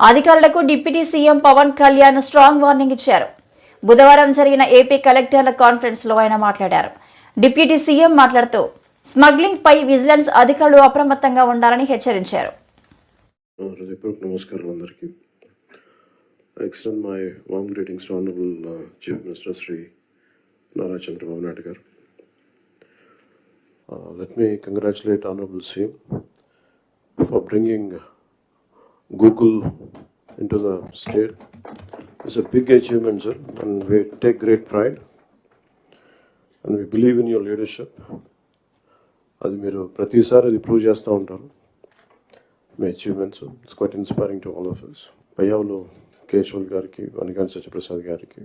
అధికారులకు deputy CM Pawan Kalyan strong warning ఇచ్చారు. బుధవారం జరిగిన ఏపీ కలెక్టర్ల కాన్ఫరెన్స్లో ఆయన మాట్లాడారు. డిప్యూటీ సీఎం మాట్లాడుతూ స్మగ్లింగ్ పై విజిలెన్స్ అధికారులు అప్రమత్తంగా ఉండాలని హెచ్చరించారు. హృదయపూర్వక నమస్కారం అందరికీ. Extend my warm greetings to honourable chief minister Shri Nara Chandrababu Naidu garu. Let me congratulate honourable CM for bringing Google into the state. It's a big achievement, sir, and we take great pride. And we believe in your leadership. అది మీరు ప్రతిసారి అది prove చేస్తూ ఉంటారు మీ achievements it's quite inspiring to all of us Payyavula Keshav గారికి వనికాంత్ సత్యప్రసాద్ గారికి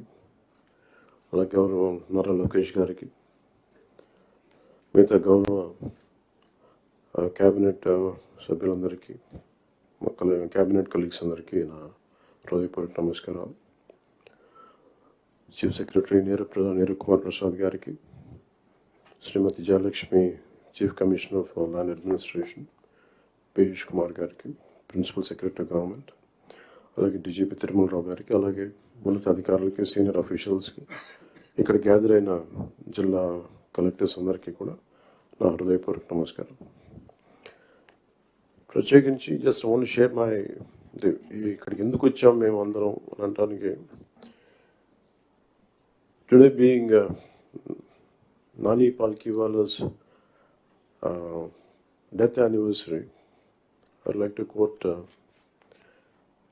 అలా గౌరవ నారా లోకేష్ గారికి మిగతా గౌరవ క్యాబినెట్ సభ్యులందరికీ మా కల క్యాబినెట్ కలీగ్స్ అందరికీ నా హృదయపూర్వక నమస్కారాలు. చీఫ్ సెక్రటరీ నీరు నీరు కుమార్ ప్రసాద్ గారికి Shrimati Jayalakshmi chief commissioner of land administration Piyush Kumar గారికి ప్రిన్సిపల్ సెక్రటరీ గవర్నమెంట్ అలాగే డీజీపీ తిరుమలరావు గారికి అలాగే ఉన్నత అధికారులకి సీనియర్ అఫీషియల్స్కి ఇక్కడ గ్యాదర్ అయిన జిల్లా కలెక్టర్స్ అందరికీ కూడా నా హృదయపూర్వక నమస్కారం. ప్రత్యేకించి జస్ట్ ఓన్లీ షేర్ మై ఇక్కడికి ఎందుకు వచ్చాం మేము అందరం అని అనడానికి today being Nani Palkhivala's death anniversary I'd like to quote uh,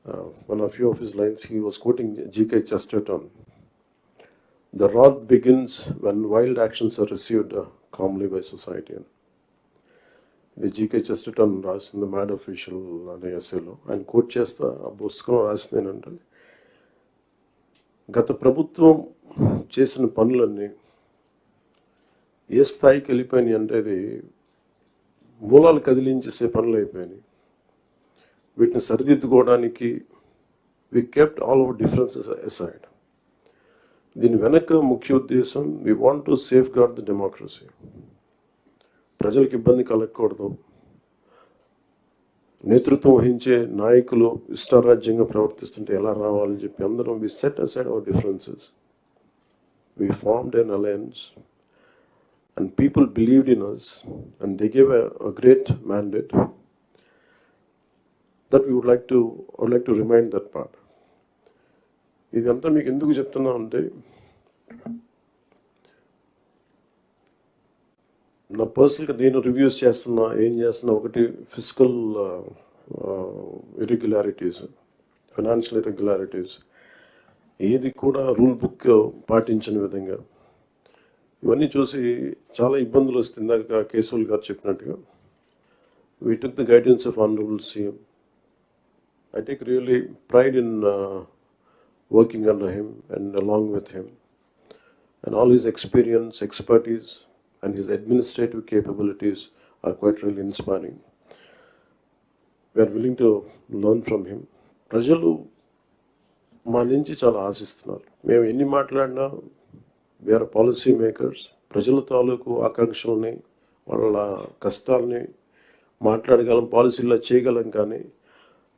uh, one of few of his lines. He was quoting G.K. Chesterton. The rot begins when wild actions are received uh, calmly by society. ఇది GK Chesterton రాసింది mad official అనే ఎస్ఏలో. ఆయన coat చేస్తా ఆ పుస్తకం రాసింది ఏంటంటే గత ప్రభుత్వం చేసిన పనులన్నీ ఏ స్థాయికి వెళ్ళిపోయినాయి అంటే అది మూలాలు కదిలించేసే పనులు అయిపోయినాయి. వీటిని సరిదిద్దుకోవడానికి we kept all our differences aside దీని వెనక ముఖ్య ఉద్దేశం we want to safeguard the democracy ప్రజలకు ఇబ్బంది కలగకూడదు. నేతృత్వం వహించే నాయకులు ఇష్టారాజ్యంగా ప్రవర్తిస్తుంటే ఎలా రావాలని చెప్పి అందరం we set aside our differences we formed an alliance and people believed in us and they gave a great mandate that we would like to would like to remind that part ఇదంతా మీకు ఎందుకు చెప్తున్నా అంటే నా పర్సనల్గా నేను reviews చేస్తున్నా ఏం చేస్తున్నా ఒకటి ఫిజికల్ ఇరెగ్యులారిటీస్ ఫైనాన్షియల్ ఇరెగ్యులారిటీస్ ఏది కూడా రూల్ బుక్ పాటించని విధంగా. ఇవన్నీ చూసి చాలా ఇబ్బందులు వస్తుంది ఇందాక కేశవుల్ గారు చెప్పినట్టుగా. We took the guidance of honourable CM I take really pride in working under him and along with him and all all experience expertise and his administrative capabilities are quite really inspiring. We are willing to learn from him. ప్రజలు మా నుంచి చాలా ఆశిస్తున్నారు మేము ఎన్ని మాట్లాడినా wear policy makers ప్రజల తాలూకు ఆకాంక్షల్ని వాళ్ళ కష్టాలని మాట్లాడగలం పాలసీల్లో చేయగలం కానీ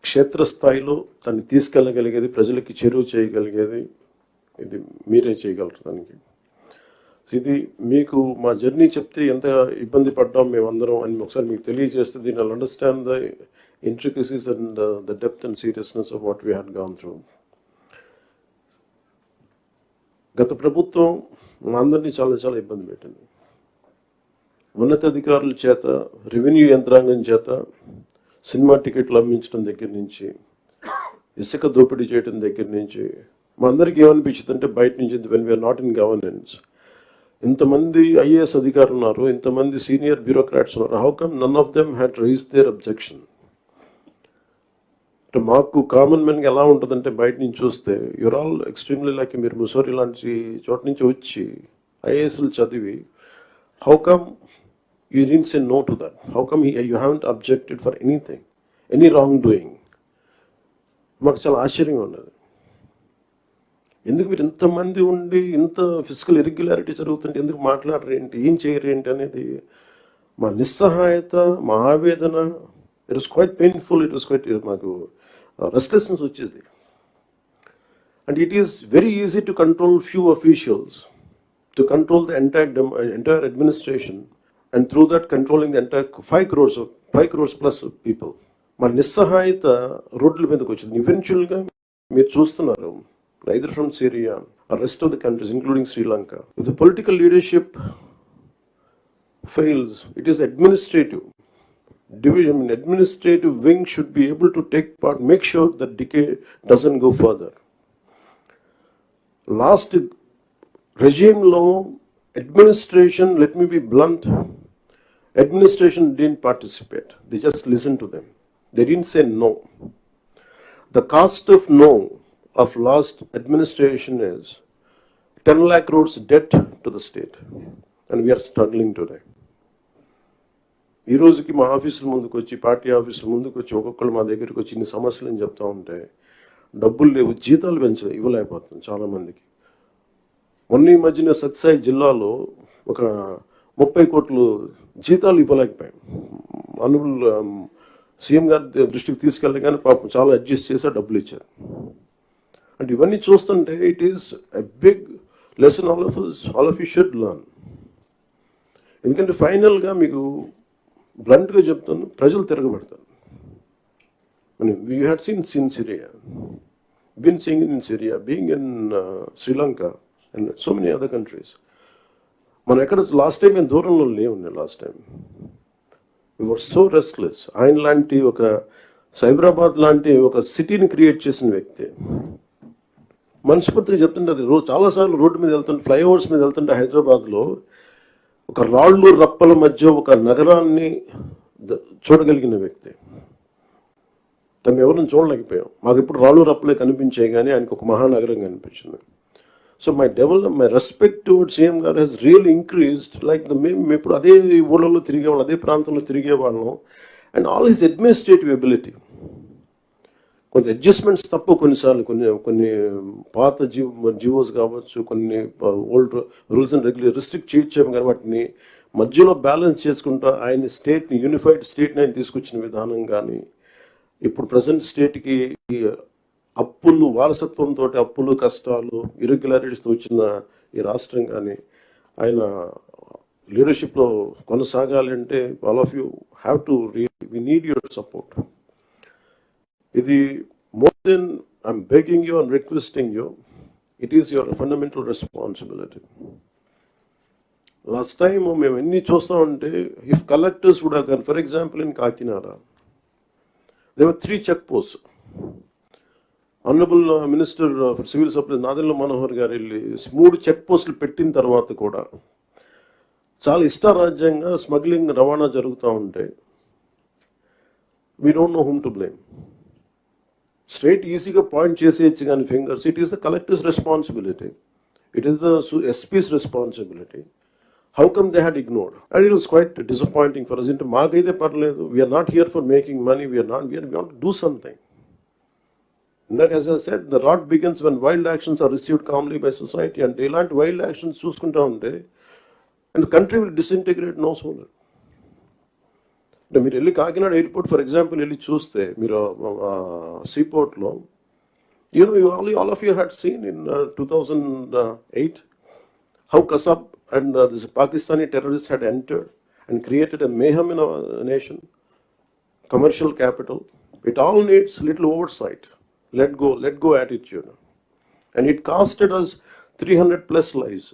క్షేత్రస్థాయిలో దాన్ని తీసుకెళ్ళగలిగేది ప్రజలకి చేరువ చేయగలిగేది ఇది మీరే చేయగలరు దానికి ఇది మీకు మా జర్నీ చెప్తే ఎంత ఇబ్బంది పడ్డాం మేమందరం అని ఒకసారి మీకు తెలియజేస్తే దీని understand the intricacies and the depth and seriousness of what we had gone through గత ప్రభుత్వం మా అందరినీ చాలా చాలా ఇబ్బంది పెట్టింది. ఉన్నతాధికారుల చేత రెవెన్యూ యంత్రాంగం చేత సినిమా టికెట్లు అమ్మించడం దగ్గర నుంచి ఇసుక దోపిడీ చేయడం దగ్గర నుంచి మా అందరికి ఏమనిపించింది అంటే బయట నుంచి when we are not in governance ఇంతమంది ఐఏఎస్ అధికారులు ఉన్నారు ఇంతమంది సీనియర్ బ్యూరోక్రాట్స్ ఉన్నారు. How come none of them had raise their objection అంటే మాకు కామన్ మెన్కి ఎలా ఉంటుందంటే బయట నుంచి చూస్తే యువర్ ఆల్ ఎక్స్ట్రీమ్లీ లైక్ మీరు ముసోరి లాంటి చోట నుంచి వచ్చి ఐఏఎస్లు చదివి how come you didn't say no to that how come you haven't objected for anything any wrong doing మాకు చాలా ఆశ్చర్యంగా ఉన్నది. ఎందుకు మీరు ఇంతమంది ఉండి ఇంత ఫిజికల్ ఇరెగ్యులారిటీ జరుగుతుంటే ఎందుకు మాట్లాడరు ఏంటి? ఏం చేయరు ఏంటి అనేది మా నిస్సహాయత మా ఆవేదన it is quite painful it is quite మాకు uh, రెస్ట్లెస్నెస్ వచ్చేది. And it is very easy to control few officials to control the entire entire administration and through that controlling the entire five crores five crores plus people మా నిస్సహాయత రోడ్ల మీదకి వచ్చింది. ఇవెన్చువల్గా మీరు చూస్తున్నారు. either from Syria or rest of the countries, including Sri Lanka. If the political leadership fails, it is administrative division, I administrative wing should be able to take part, make sure that decay doesn't go further. Last regime law, administration, let me be blunt, administration didn't participate. They just listened to them. They didn't say no. The cost of no of last administration is 10 lakh crores debt to the state. And we are struggling today. ఈ రోజుకి మా ఆఫీసుల ముందుకు వచ్చి party ఆఫీసుల ముందుకు వచ్చి ఒక్కొక్కరు మా దగ్గరికి వచ్చి ఇన్ని సమస్యలు అని చెప్తా ఉంటే డబ్బులు లేవు జీతాలు పెంచ ఇవ్వలేకపోతుంది చాలామందికి మొన్న ఈ మధ్యన సత్సాయి జిల్లాలో ఒక ముప్పై కోట్లు జీతాలు ఇవ్వలేకపోయాం అనుబుల్ సీఎం గారి దృష్టికి తీసుకెళ్ళగానే పాపం చాలా అడ్జస్ట్ చేసి డబ్బులు ఇచ్చారు అండ్ ఇవన్నీ చూస్తుంటే it is a big lesson all of all of you should learn ఎందుకంటే ఫైనల్గా మీకు బ్లంట్గా చెప్తాను ప్రజలు తిరగబడతారు. You had seen seen Syria been seeing in Syria being in Sri Lanka and so many other countries మనం ఎక్కడ లాస్ట్ టైం మేము దూరంలో లేవు last time were so restless ఆయన లాంటి ఒక సైబరాబాద్ లాంటి ఒక సిటీని క్రియేట్ చేసిన వ్యక్తి. మనస్ఫూర్తిగా చెప్తుంటే అది రోజు చాలాసార్లు రోడ్డు మీద వెళ్తుంటే ఫ్లైఓవర్స్ మీద వెళ్తుంటే హైదరాబాద్లో ఒక రాళ్ళు రప్పల మధ్య ఒక నగరాన్ని చూడగలిగిన వ్యక్తి. తను ఎవరిని చూడలేకపోయాం. మాకు ఇప్పుడు రాళ్ళు రప్పలే కనిపించాయి కానీ ఆయనకు ఒక మహానగరం కనిపించింది. So my develop my respect towards CM గారు Hess real increased. Like the మేము మేము ఇప్పుడు అదే ఊళ్ళలో తిరిగేవాళ్ళం అదే ప్రాంతంలో తిరిగేవాళ్ళం and all his administrative ability. కొన్ని అడ్జస్ట్మెంట్స్ తప్పు కొన్నిసార్లు కొన్ని కొన్ని పాత జీవో జీవోస్ కావచ్చు కొన్ని old rules and regular restrict చేయొచ్చాము కానీ వాటిని మధ్యలో బ్యాలెన్స్ చేసుకుంటా ఆయన స్టేట్ని యూనిఫైడ్ స్టేట్ని ఆయన తీసుకొచ్చిన విధానం కానీ ఇప్పుడు ప్రజెంట్ స్టేట్కి అప్పులు వారసత్వంతో అప్పులు కష్టాలు ఇరెగ్యులారిటీస్తో వచ్చిన ఈ రాష్ట్రం కానీ ఆయన లీడర్షిప్లో కొనసాగాలి అంటే all of you have to we need your support ఇది more than I'm begging you and requesting you it is your fundamental responsibility last time మేము ఎన్ని చూస్తామంటే ఇఫ్ కలెక్టర్స్ కూడా కానీ for example in Kakinada they were three check post honourable minister for civil supplies Nadendla Manohar గారు వెళ్ళి మూడు check పోస్టులు పెట్టిన తర్వాత కూడా చాలా ఇష్టారాజ్యంగా స్మగ్లింగ్ రవాణా జరుగుతూ ఉంటే we don't know whom to blame straight ఈజీగా పాయింట్ చేసేయచ్చు కానీ fingers it is the collector's responsibility it is the SP's responsibility how come they had ignored and it was quite disappointing for us ఇంటే మాకైతే పర్లేదు we are not here for making money we are not we are want do something ఇందాక as I said the rot begins when wild actions are received calmly by society అంటే ఇలాంటి wild actions చూసుకుంటా ఉంటే and country will disintegrate no sooner అంటే మీరు వెళ్ళి Kakinada airport for example వెళ్ళి చూస్తే మీరు సీపోర్ట్లో you know all all of you had seen in two thousand eight how Kasab and uh, this Pakistani terrorists had entered and created a mayhem in our nation, commercial capital. It all needs little oversight. Let go, let go attitude. And it costed us 300 plus lives.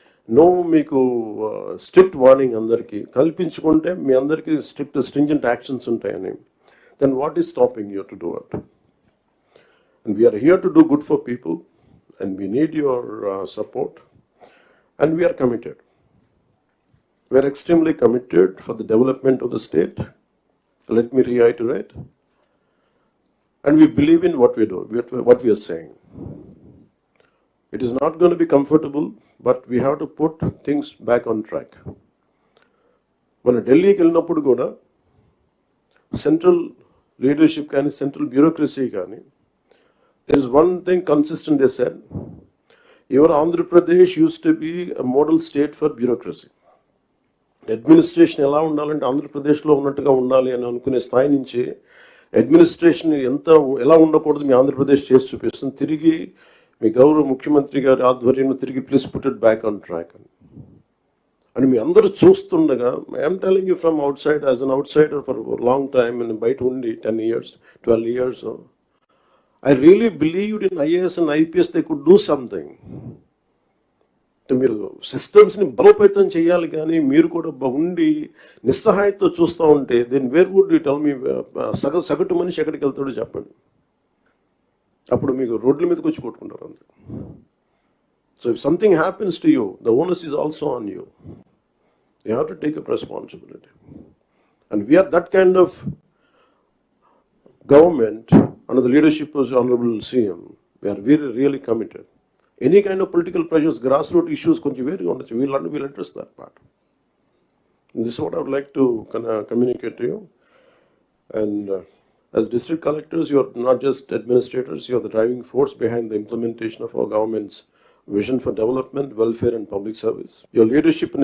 No మీకు strict warning అందరికీ కల్పించుకుంటే మీ అందరికీ strict stringent actions ఉంటాయని then what is stopping you to do at And we are here to do good for people, and we need your uh, support, and we are committed. We are extremely committed for the development of the state. Let me reiterate. and we believe in what we do, what we- what we are saying. It is not going to be comfortable, but we have to put things back on track మన ఢిల్లీకి వెళ్ళినప్పుడు కూడా central leadership కానీ central bureaucracy కానీ there is one thing consistent they said your Andhra Pradesh used to be model state for bureaucracy administration ఎలా ఉండాలంటే ఆంధ్రప్రదేశ్లో ఉన్నట్టుగా ఉండాలి అని అనుకునే స్థాయి నుంచి అడ్మినిస్ట్రేషన్ ఎంత ఎలా ఉండకూడదు మీ ఆంధ్రప్రదేశ్ చేసి చూపిస్తుంది. తిరిగి మీ గౌరవ ముఖ్యమంత్రి గారి ఆధ్వర్యంలో తిరిగి please put it back on track అని. అని మీ అందరూ చూస్తుండగా I'm telling you from outside as an outsider for long time and బయట ఉండి ten years twelve years I really believed in IAS and IPS they could do something మీరు సిస్టమ్స్ని బలోపేతం చేయాలి కానీ మీరు కూడా ఉండి నిస్సహాయంతో చూస్తూ ఉంటే then where would you tell me సగ సగటు మనిషి ఎక్కడికి వెళ్తాడో చెప్పండి. అప్పుడు మీకు రోడ్ల మీదకి వచ్చి కొట్టుకుంటారు అందరు so if something happens to you the onus is also on you you have to take up responsibility and we are that kind of government and the leadership honourable CM we are very really committed any kind of political pressures grass root issues కొంచెం వేరుగా ఉండొచ్చు. వీళ్ళని వీళ్ళు address that part this what I would like to communicate you and as district collectors, you are not just administrators, you are the driving force behind the implementation of our government's vision for development, welfare, and public service. Your leadership in